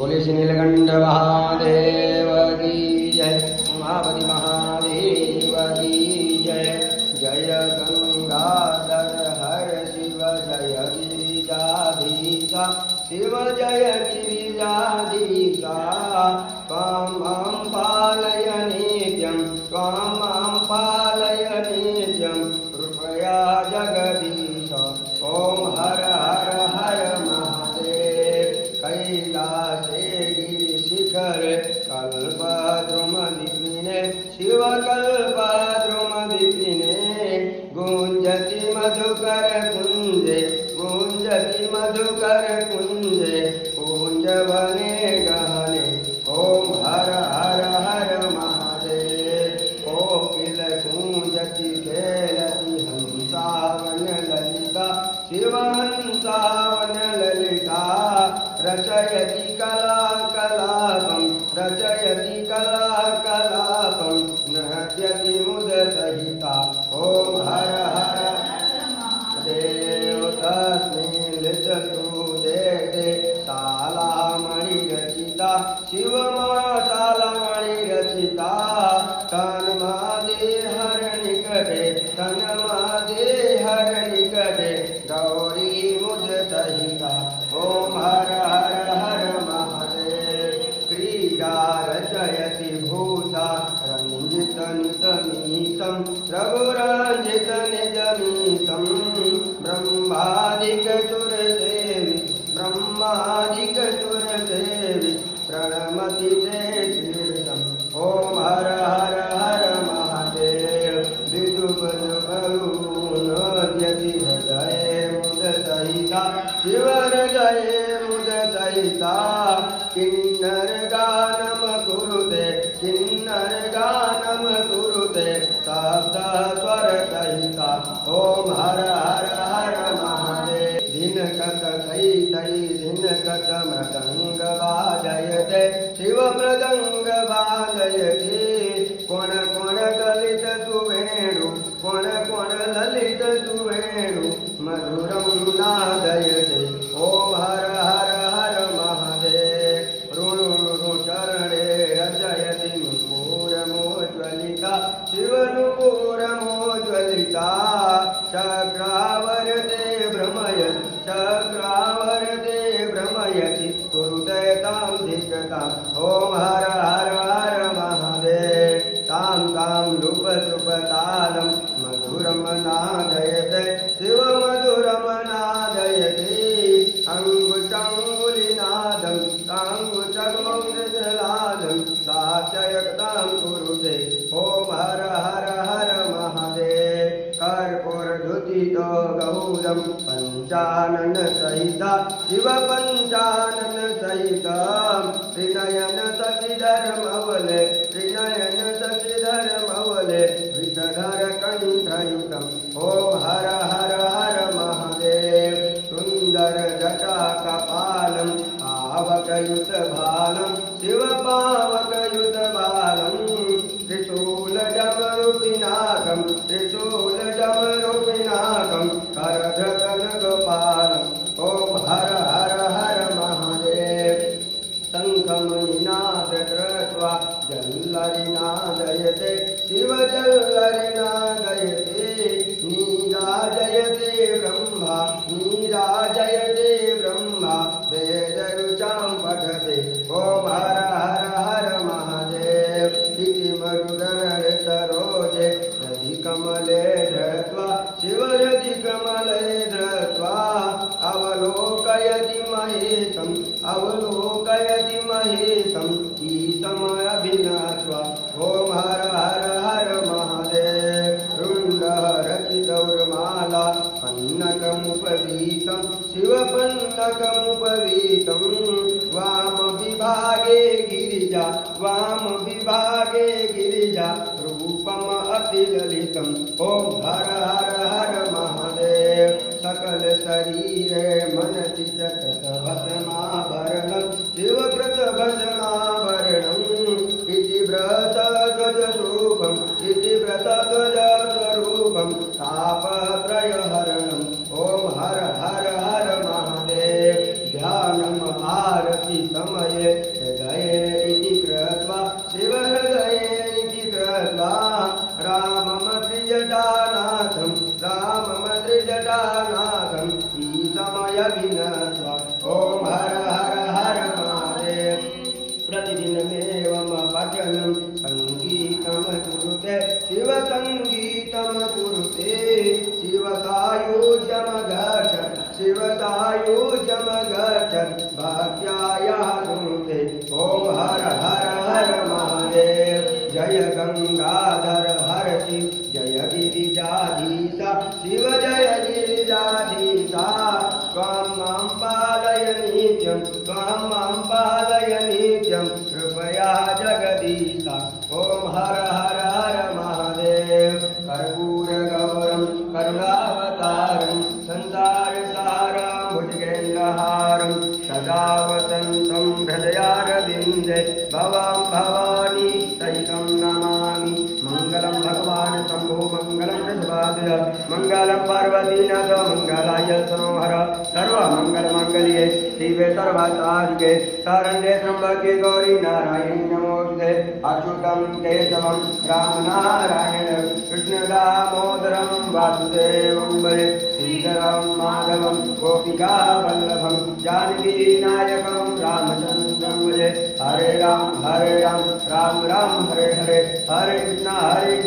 बोले नीलकंठ महादेव की जय। उमापति महादेव की जय जय गंगाधर हर शिव जय गिरिजाधीशा शिव जय गिरिजाधीशा पालय नित्यं पालय गुञ्जति मधुकर कुञ्जे गुञ्जति मधुकर कुञ्जे कुञ्जवने गहने ॐ हर हर हर महादेव। कोकिल कुञ्जति खेलति हंसावन ललिता शिवहंसावन ललिता, रचयति शालामणिरचिता मुदसहिता शिवहृदये मुदसहिता किन्नर गानम कुरुते, किन्नर गानम कुरुते सप्त स्वर सहिता। ॐ हर हर हर महादेव। दिनकत सहितै दिनकत मृदङ्ग वाजयते शिव मृदङ्ग वाजयते कोण कोण ललित सुवेणु, कोण कोण ललित सुवेणु। धिकताम् ॐ पञ्चानन सहिता, शिव पञ्चानन सहिता। त्रिनयन सचिधर्मवले त्रिनयन सचिधर्मवले विषधर कण्ठयुतम् ॐ हर हर हर ಶಿವಜಲ್ಲರಿನ शिवपन्नकमुपवीतं वामविभागे गिरिजा वामविभागे गिरिजा, रूपम् अतिललितम्। ॐ हर हर हर महादेव। सकल शरीरे मनसि च भस्माभरणं शिवव्रत भस्माभरणम् इति व्रतध्वजरूपम् इति व्रतध्वजस्वरूपं तापत्रयहरणम् हर महादेव। जय गङ्गाधर हर शिव जय गिरिजाधीशा। शिव जय गिरिजाधीशा। त्वां माँ पालय नित्यं त्वां माँ पालय नित्यं कृपया जगदीशा। ॐ हर हर हर महादेव। कर्पूरगौरं करुणावतारं संसारसारं भुजगेन्द्रहारं सदा वसन्तं हृदयारविन्दे भवां भवानी सहितं नमामि। मङ्गलं भगवान् शम्भो, मङ्गलं ऋषभादिर मङ्गलं पार्वतीनाथ मङ्गलाय सनोहर सर्वमङ्गलमङ्गल्ये शिवे सर्वसाधिके शरण्ये त्र्यम्बके गौरी नारायणि नमोऽस्ते अच्युतं केशवं रामनारायण। कृष्णदामोदरं वासुदेवं वरे श्रीधरं माधवं गोपिकावल्लभं जानकीनायकं रामचन्द्रं वरे हरे राम हरे राम राम राम, हरे हरे। हरे कृष्ण, हरे